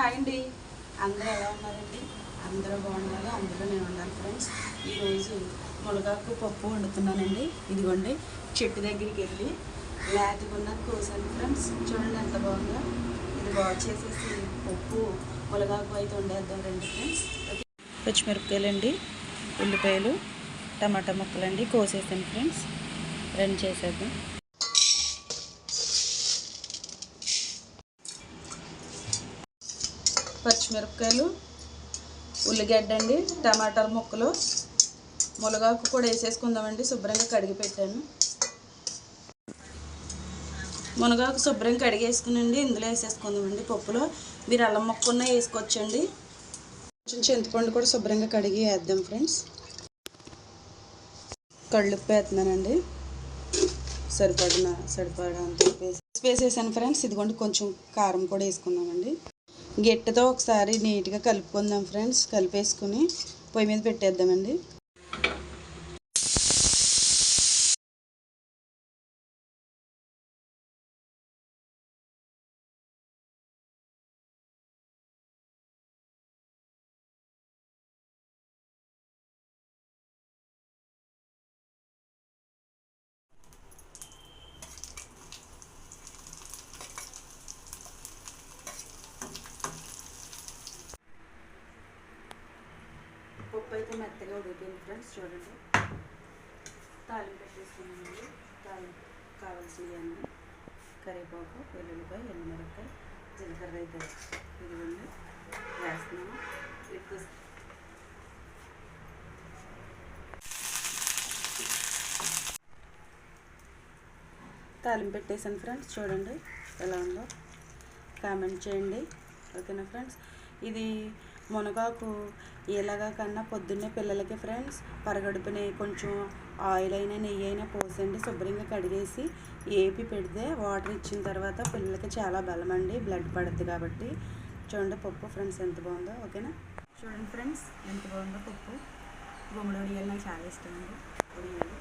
Hi అండి అందరూ ఎలా ఉన్నారండి? అందరూ బాగున్నారు? అందరూ నేను ఉన్నాను ఫ్రెండ్స్. ఈరోజు మునగాకు పప్పు వండుతున్నానండి. ఇదిగోండి చెట్టు దగ్గరికి వెళ్ళి లేతకున్న కోసాను ఫ్రెండ్స్. చూడండి ఎంత బాగుందో. ఇది బాగా చేసేసి పప్పు మునగాకు అయితే వండేద్దాం రండి ఫ్రెండ్స్. పచ్చిమిరపకాయలండి ఉల్లిపాయలు టమాటా ముక్కలండి కోసేసాను ఫ్రెండ్స్. రెండు చేసేద్దాం. పచ్చిమిరపకాయలు ఉల్లిగడ్డ అండి టమాటాల ముక్కలు మునగాకు కూడా వేసేసుకుందామండి శుభ్రంగా కడిగి పెట్టాను. మునగాకు శుభ్రంగా కడిగేసుకునండి ఇందులో వేసేసుకుందామండి పప్పులో. మీరు అల్లం ముక్కున్న వేసుకోవచ్చండి. కొంచెం చింతపండు కూడా శుభ్రంగా కడిగి వేద్దాం ఫ్రెండ్స్. కళ్ళుప్పు వేస్తున్నానండి. సరిపడిన సరిపడంత వేసి వేసేసాను ఫ్రెండ్స్. ఇదిగోండి కొంచెం కారం కూడా వేసుకున్నామండి గెట్టతో ఒకసారి నీట్గా కలుపుకుందాం ఫ్రెండ్స్ కలిపేసుకుని పొయ్యి మీద పెట్టేద్దామండి. పప్పు అయితే మెత్తగా ఉడికిపోయింది ఫ్రెండ్స్ చూడండి. తాలింపు పెట్టేసుకున్నామండి తాలింపు కావాల్సినవన్నీ కరివేపాకు వెల్లుల్లిపాయ ఎండుమిరపకాయ జీలకర్ర అయితే ఇదిగోండి వేస్తున్నాము. ఎక్కువ తాలింపు పెట్టేసాను ఫ్రెండ్స్ చూడండి ఎలా ఉందో. కామెంట్ చేయండి. ఓకేనా ఫ్రెండ్స్ ఇది మునగాకు ఎలాగా కన్నా పొద్దున్నే పిల్లలకి ఫ్రెండ్స్ పరగడుపునే కొంచెం ఆయిల్ అయినా నెయ్యి అయినా పోసండి శుభ్రంగా కడిగేసి ఏపి పెడితే వాటర్ ఇచ్చిన తర్వాత పిల్లలకి చాలా బలం అండి బ్లడ్ పడుద్ది కాబట్టి. చూడండి పప్పు ఫ్రెండ్స్ ఎంత బాగుందో ఓకేనా? చూడండి ఫ్రెండ్స్ ఎంత బాగుందో పప్పు. గుమ్మడి వడియాలు నాకు చాలా ఇష్టం అండి. వడియాలు.